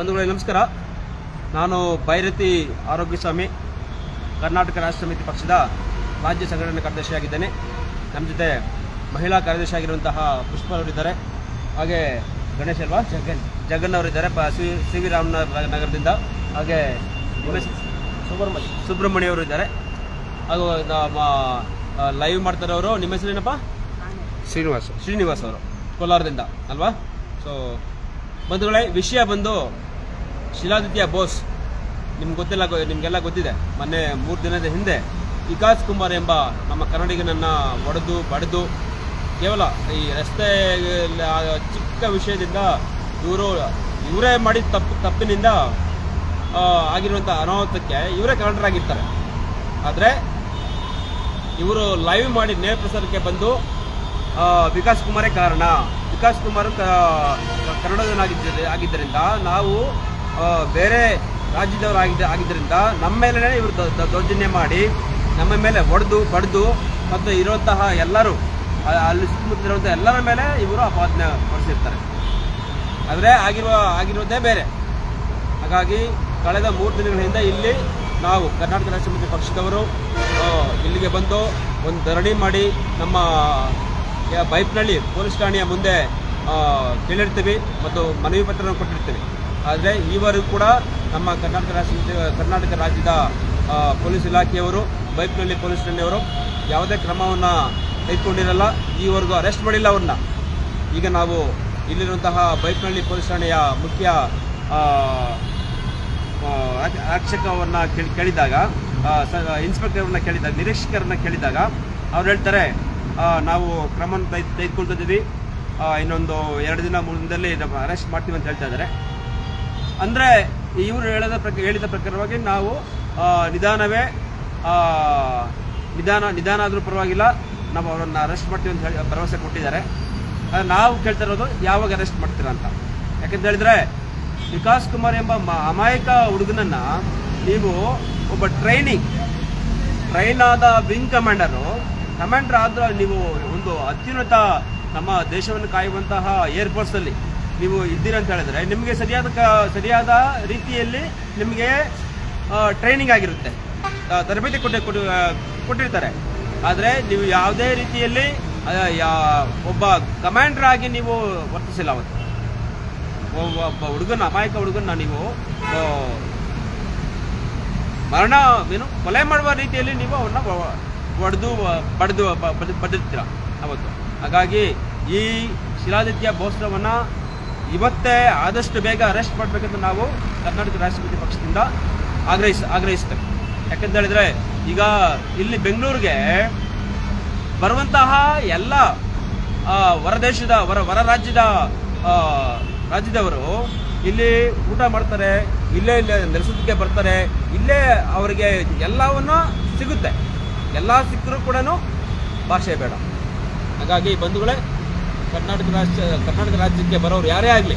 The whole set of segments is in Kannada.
ಬಂಧುಗಳೇ ನಮಸ್ಕಾರ. ನಾನು ಭೈರತಿ ಆರೋಗ್ಯ ಸ್ವಾಮಿ ಕರ್ನಾಟಕ ರಾಷ್ಟ್ರ ಸಮಿತಿ ಪಕ್ಷದ ರಾಜ್ಯ ಸಂಘಟನೆ ಕಾರ್ಯದರ್ಶಿಯಾಗಿದ್ದೇನೆ ನಮ್ಮ ಜೊತೆ ಮಹಿಳಾ ಕಾರ್ಯದರ್ಶಿ ಆಗಿರುವಂತಹ ಪುಷ್ಪರವರಿದ್ದಾರೆ ಹಾಗೆ ಗಣೇಶ್ ಅಲ್ವಾ? ಜಗನ್ ಜಗನ್ ಅವರಿದ್ದಾರೆ ಪ ಸಿ ಸಿ ವಿ ರಾಮನಗರ ನಗರದಿಂದ. ಹಾಗೆ? ಸುಬ್ರಹ್ಮಣ್ಯ. ಸುಬ್ರಹ್ಮಣ್ಯ ಅವರು ಇದ್ದಾರೆ. ಹಾಗೂ ನಮ್ಮ ಲೈವ್ ಮಾಡ್ತಾರವರು ನಿಮ್ಮ ಹೆಸರೇನಪ್ಪ? ಶ್ರೀನಿವಾಸ್. ಶ್ರೀನಿವಾಸ್ ಅವರು ಕೋಲಾರದಿಂದ ಅಲ್ವಾ? ಸೊ ಬಂಧುಗಳೇ ವಿಷಯ ಬಂದು ಶಿಲಾದಿತ್ಯ ಬೋಸ್, ನಿಮ್ಗೆ ಗೊತ್ತಿಲ್ಲ, ನಿಮ್ಗೆಲ್ಲ ಗೊತ್ತಿದೆ. ಮೊನ್ನೆ ಮೂರು ದಿನದ ಹಿಂದೆ ವಿಕಾಸ್ ಕುಮಾರ್ ಎಂಬ ನಮ್ಮ ಕನ್ನಡಿಗನನ್ನು ಒಡೆದು ಬಡಿದು ಕೇವಲ ಈ ರಸ್ತೆ ಚಿಕ್ಕ ವಿಷಯದಿಂದ ಇವರು, ಇವರೇ ಮಾಡಿದ ತಪ್ಪು, ತಪ್ಪಿನಿಂದ ಆಗಿರುವಂಥ ಅನಾಹುತಕ್ಕೆ ಇವರೇ ಕಾರಣರಾಗಿರ್ತಾರೆ. ಆದರೆ ಇವರು ಲೈವ್ ಮಾಡಿ ನೇರ ಪ್ರಸಾರಕ್ಕೆ ಬಂದು ವಿಕಾಸ್ ಕುಮಾರೇ ಕಾರಣ. ವಿಕಾಸ್ ಕುಮಾರ್ ಕನ್ನಡದನಾಗಿದ್ದ ಆಗಿದ್ದರಿಂದ ನಾವು ಬೇರೆ ರಾಜ್ಯದವರಾಗಿದ್ದ ಆಗಿದ್ದರಿಂದ ನಮ್ಮ ಮೇಲೆ ಇವರು ದೌರ್ಜನ್ಯ ಮಾಡಿ ನಮ್ಮ ಮೇಲೆ ಹೊಡೆದು ಬಡ್ದು ಮತ್ತು ಇರುವಂತಹ ಎಲ್ಲರೂ ಅಲ್ಲಿ ಸುತ್ತಮುತ್ತಲಿರುವಂಥ ಎಲ್ಲರ ಮೇಲೆ ಇವರು ಅಪಾದನೆ ಹೊರಿಸಿರ್ತಾರೆ ಆದರೆ ಆಗಿರುವ ಆಗಿರೋದೇ ಬೇರೆ. ಹಾಗಾಗಿ ಕಳೆದ ಮೂರು ದಿನಗಳ ಹಿಂದೆ ಇಲ್ಲಿ ನಾವು ಕರ್ನಾಟಕ ರಾಷ್ಟ್ರ ಪಕ್ಷದವರು ಇಲ್ಲಿಗೆ ಬಂದು ಒಂದು ಧರಣಿ ಮಾಡಿ ನಮ್ಮ ಬೈಪ್ನಳ್ಳಿ ಪೊಲೀಸ್ ಠಾಣೆಯ ಮುಂದೆ ಕೇಳಿರ್ತೀವಿ ಮತ್ತು ಮನವಿ ಪತ್ರವನ್ನು ಕೊಟ್ಟಿರ್ತೀವಿ. ಆದರೆ ಈವರೆಗೂ ಕೂಡ ನಮ್ಮ ಕರ್ನಾಟಕ ರಾಜ್ಯ ಕರ್ನಾಟಕ ರಾಜ್ಯದ ಪೊಲೀಸ್ ಇಲಾಖೆಯವರು ಬೈಪ್ನಳ್ಳಿ ಪೊಲೀಸ್ ಠಾಣೆಯವರು ಯಾವುದೇ ಕ್ರಮವನ್ನು ತೆಗೆದುಕೊಂಡಿರಲ್ಲ ಈವರೆಗೂ ಅರೆಸ್ಟ್ ಮಾಡಿಲ್ಲ ಅವ್ರನ್ನ. ಈಗ ನಾವು ಇಲ್ಲಿರುವಂತಹ ಬೈಕ್ನಳ್ಳಿ ಪೊಲೀಸ್ ಠಾಣೆಯ ಮುಖ್ಯ ಆ, ಆ, ಕೇಳಿ ಕೇಳಿದಾಗ ಇನ್ಸ್ಪೆಕ್ಟರ್ನ ಕೇಳಿದಾಗ ನಿರೀಕ್ಷಕರನ್ನ ಕೇಳಿದಾಗ ಅವ್ರು ಹೇಳ್ತಾರೆ ನಾವು ಕ್ರಮ ತೆಗ್- ತೆಗೆದುಕೊಳ್ತಿದ್ದೀವಿ ಇನ್ನೊಂದು ಎರಡು ದಿನ ಮುಂದಲ್ಲಿ ಅರೆಸ್ಟ್ ಮಾಡ್ತೀವಿ ಅಂತ ಹೇಳ್ತಾ ಇದ್ದಾರೆ. ಅಂದರೆ ಇವರು ಹೇಳಿದ ಪ್ರಕಾರ ಹೇಳಿದ ಪ್ರಕಾರವಾಗಿ ನಾವು ನಿಧಾನವೇ ನಿಧಾನ ನಿಧಾನ ಆದರೂ ಪರವಾಗಿಲ್ಲ, ನಾವು ಅವರನ್ನು ಅರೆಸ್ಟ್ ಮಾಡ್ತೀವಿ ಅಂತ ಹೇಳಿ, ಭರವಸೆ ಕೊಟ್ಟಿದ್ದಾರೆ. ನಾವು ಕೇಳ್ತಾ ಇರೋದು ಯಾವಾಗ ಅರೆಸ್ಟ್ ಮಾಡ್ತೀರಾ ಅಂತ. ಯಾಕಂತ ಹೇಳಿದ್ರೆ, ವಿಕಾಸ್ ಕುಮಾರ್ ಎಂಬ ಅಮಾಯಕ ಹುಡುಗನನ್ನ ನೀವು ಒಬ್ಬ ಟ್ರೈನಿಂಗ್ ಟ್ರೈನ್ ಆದ ವಿಂಗ್ ಕಮಾಂಡರು ಕಮಾಂಡರ್ ಆದ್ರೆ ನೀವು ಒಂದು ಅತ್ಯುನ್ನತ ನಮ್ಮ ದೇಶವನ್ನು ಕಾಯುವಂತಹ ಏರ್ಫೋರ್ಸ್ ಅಲ್ಲಿ ನೀವು ಇದ್ದೀರ ಅಂತ ಹೇಳಿದ್ರೆ, ನಿಮಗೆ ಸರಿಯಾದ ಸರಿಯಾದ ರೀತಿಯಲ್ಲಿ ನಿಮಗೆ ಟ್ರೈನಿಂಗ್ ಆಗಿರುತ್ತೆ. ತರಬೇತಿ ಕೊಟ್ಟು ಕೊಟ್ಟು ಕೊಟ್ಟಿರ್ತಾರೆ. ಆದರೆ ನೀವು ಯಾವುದೇ ರೀತಿಯಲ್ಲಿ ಒಬ್ಬ ಕಮಾಂಡರ್ ಆಗಿ ನೀವು ವರ್ತಿಸಿಲ್ಲ ಅವತ್ತು. ಒಬ್ಬ ಹುಡುಗನ, ಅಮಾಯಕ ಹುಡುಗನ ನೀವು ಮರಣ, ಏನು, ಕೊಲೆ ಮಾಡುವ ರೀತಿಯಲ್ಲಿ ನೀವು ಅವನ್ನ ಹೊಡೆದು ಬಡಿದು ಬದಿರ್ತೀರ ಅವತ್ತು. ಹಾಗಾಗಿ ಈ ಶಿಲಾದಿತ್ಯ ಬೋಸ್ರವನ್ನ ಇವತ್ತೇ ಆದಷ್ಟು ಬೇಗ ಅರೆಸ್ಟ್ ಮಾಡಬೇಕೆಂದು ನಾವು ಕರ್ನಾಟಕ ರಾಷ್ಟ್ರಪತಿ ಪಕ್ಷದಿಂದ ಆಗ್ರಹಿಸ್, ಆಗ್ರಹಿಸ್ತೇವೆ. ಯಾಕಂತ ಹೇಳಿದ್ರೆ, ಈಗ ಇಲ್ಲಿ ಬೆಂಗಳೂರಿಗೆ ಬರುವಂತಹ ಎಲ್ಲ ಹೊರದೇಶದ ಹೊರ ಹೊರ ರಾಜ್ಯದ ರಾಜ್ಯದವರು ಇಲ್ಲಿ ಊಟ ಮಾಡ್ತಾರೆ, ಇಲ್ಲೇ ಇಲ್ಲೇ ನೆಲೆಸೋದಕ್ಕೆ ಬರ್ತಾರೆ, ಇಲ್ಲೇ ಅವರಿಗೆ ಎಲ್ಲವನ್ನು ಸಿಗುತ್ತೆ. ಎಲ್ಲ ಸಿಕ್ಕರೂ ಕೂಡ ಭಾಷೆ ಬೇಡ. ಹಾಗಾಗಿ ಬಂಧುಗಳೇ ಕರ್ನಾಟಕ ರಾಜ್ಯ, ಕರ್ನಾಟಕ ರಾಜ್ಯಕ್ಕೆ ಬರೋರು ಯಾರೇ ಆಗಲಿ,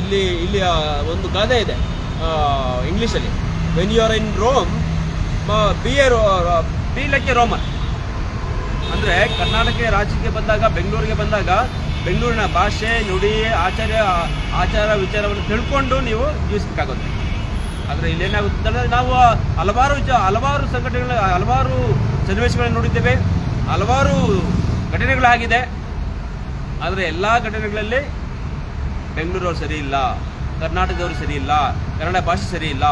ಇಲ್ಲಿ ಇಲ್ಲಿ ಒಂದು ಗಾದೆ ಇದೆ ಇಂಗ್ಲೀಷಲ್ಲಿ. When you are in Rome be a be like a Roman ಅಂದರೆ ಕರ್ನಾಟಕ ರಾಜ್ಯಕ್ಕೆ ಬಂದಾಗ, ಬೆಂಗಳೂರಿಗೆ ಬಂದಾಗ, ಬೆಂಗಳೂರಿನ ಭಾಷೆ, ನುಡಿ, ಆಚಾರ್ಯ, ಆಚಾರ ವಿಚಾರವನ್ನು ತಿಳ್ಕೊಂಡು ನೀವು ಜೀವಿಸಬೇಕಾಗುತ್ತೆ. ಆದರೆ ಇಲ್ಲೇನಾಗುತ್ತೆ ನಾವು ಹಲವಾರು ವಿಚ ಹಲವಾರು ಸಂಘಟನೆಗಳ, ಹಲವಾರು ಸನ್ನಿವೇಶಗಳನ್ನು ನೋಡಿದ್ದೇವೆ, ಹಲವಾರು ಘಟನೆಗಳಾಗಿದೆ. ಆದರೆ ಎಲ್ಲ ಘಟನೆಗಳಲ್ಲಿ ಬೆಂಗಳೂರವ್ರು ಸರಿ ಇಲ್ಲ, ಕರ್ನಾಟಕದವರು ಸರಿ ಇಲ್ಲ, ಕನ್ನಡ ಭಾಷೆ ಸರಿ ಇಲ್ಲ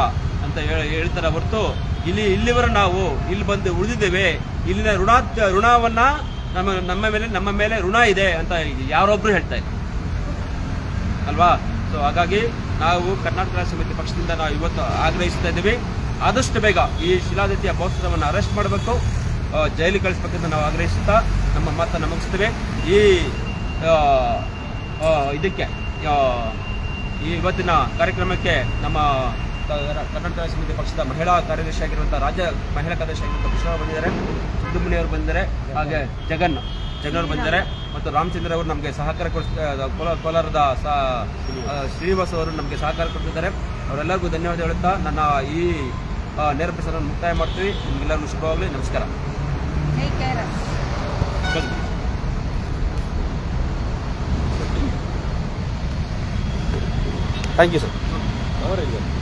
ಅಂತ ಹೇಳಿ, ಹೇಳ್ತಾರೆ ಹೊರತು ಇಲ್ಲಿ, ಇಲ್ಲಿವರ ನಾವು ಇಲ್ಲಿ ಬಂದು ಉಳಿದಿದ್ದೇವೆ. ಇಲ್ಲಿನ ಋಣ ಋಣವನ್ನ ನಮ್ಮ ನಮ್ಮ ಮೇಲೆ ನಮ್ಮ ಮೇಲೆ ಋಣ ಇದೆ ಅಂತ ಯಾರೊಬ್ರು ಹೇಳ್ತಾ ಇದ್ದಾರೆ ಅಲ್ವಾ? ಸೊ ಹಾಗಾಗಿ ನಾವು ಕರ್ನಾಟಕ ಸಮಿತಿ ಪಕ್ಷದಿಂದ ನಾವು ಇವತ್ತು ಆಗ್ರಹಿಸ್ತಾ ಇದ್ದೀವಿ. ಆದಷ್ಟು ಬೇಗ ಈ ಶಿಲಾದಿತ್ಯ ಪೌತ್ರವನ್ನು ಅರೆಸ್ಟ್ ಮಾಡಬೇಕು. ಜೈಲಿಗೆ ಕಳಿಸ್ಬೇಕಂತ ನಾವು ಆಗ್ರಹಿಸುತ್ತಾ ನಮ್ಮ ಮಾತನ್ನು ಮುಗಿಸ್ತೇವೆ. ಈ ಇದಕ್ಕೆ ಇವತ್ತಿನ ಕಾರ್ಯಕ್ರಮಕ್ಕೆ ನಮ್ಮ ಕರ್ನಾಟಕ ರಾಷ್ಟ್ರ ಸಮಿತಿ ಪಕ್ಷದ ಮಹಿಳಾ ಕಾರ್ಯದರ್ಶಿ ಆಗಿರುವಂಥ ರಾಜ್ಯ ಮಹಿಳಾ ಕಾರ್ಯದರ್ಶಿ ಆಗಿರುವಂಥ ಕೃಷ್ಣ ಬಂದಿದ್ದಾರೆ ಸುಬ್ರಹ್ಮಣ್ಯ ಅವರು ಬಂದಿದ್ದಾರೆ ಹಾಗೆ ಜಗನ್ ಜಗನ್ ಅವರು ಬಂದಿದ್ದಾರೆ ಮತ್ತು ರಾಮಚಂದ್ರ ಅವರು ನಮಗೆ ಸಹಕಾರ ಕೋಲಾರ ಕೋಲಾರದ ಶ್ರೀನಿವಾಸ ಅವರು ನಮಗೆ ಸಹಕಾರ ಕೊಡ್ತಿದ್ದಾರೆ. ಅವರೆಲ್ಲರಿಗೂ ಧನ್ಯವಾದ ಹೇಳುತ್ತಾ ನನ್ನ ಈ ನೇರ ಪ್ರಸಾರ ಮುಕ್ತಾಯ ಮಾಡ್ತೀವಿ. ನಿಮಗೆಲ್ಲರಿಗೂ ಶುಭವಾಗಲಿ. ನಮಸ್ಕಾರ. Thank you, sir. No.